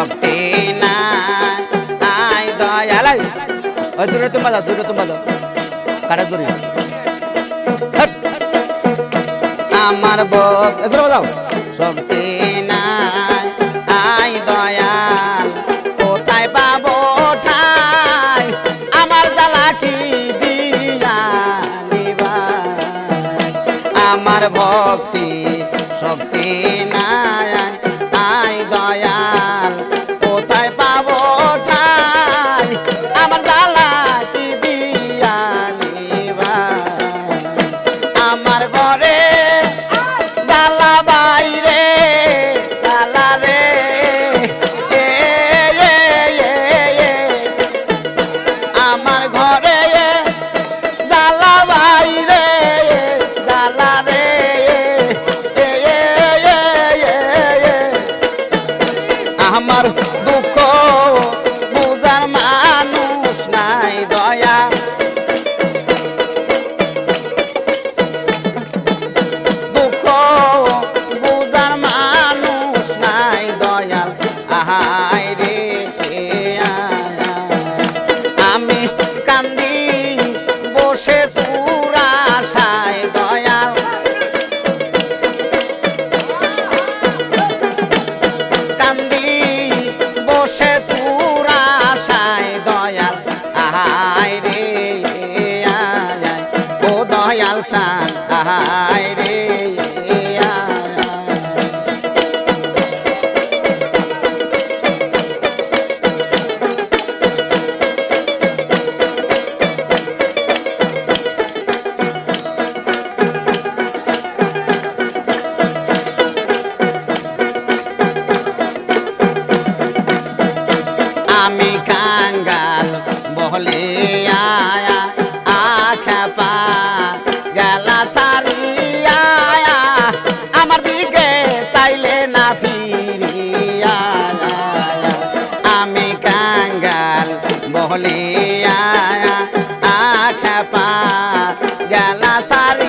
ভক্তি না। আই দাও দূরে তুমি দাও কাটা দূরে আমার ভক্তি দাও না। Come. বলে আয়া, আখা পা গেলা সারিয়া, আমার দিকে চাইলে না ফিরিয়া, আমি কাঙ্গাল বলে আয়া, আখা পা গেলা সারি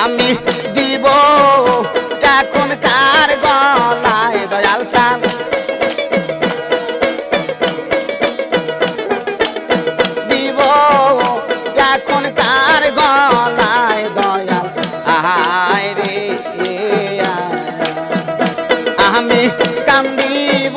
আমি দিব এখন কার গলায় দয়াল চান দিব এখন কার গলায় দয়াল? আহায় আমি কান্দিব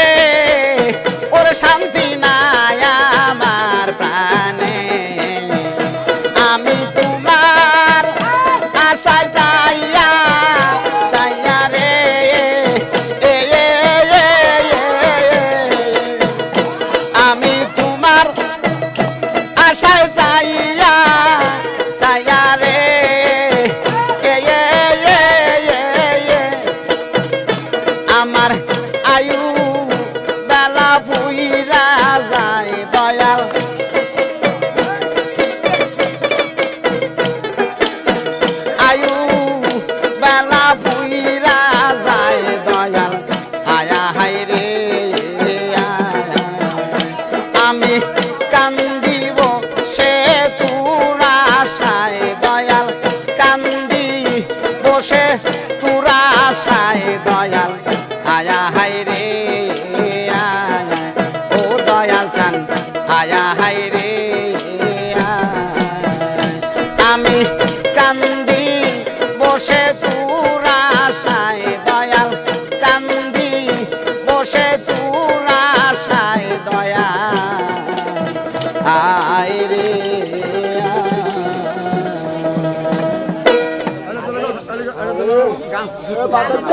yandı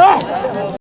আয়।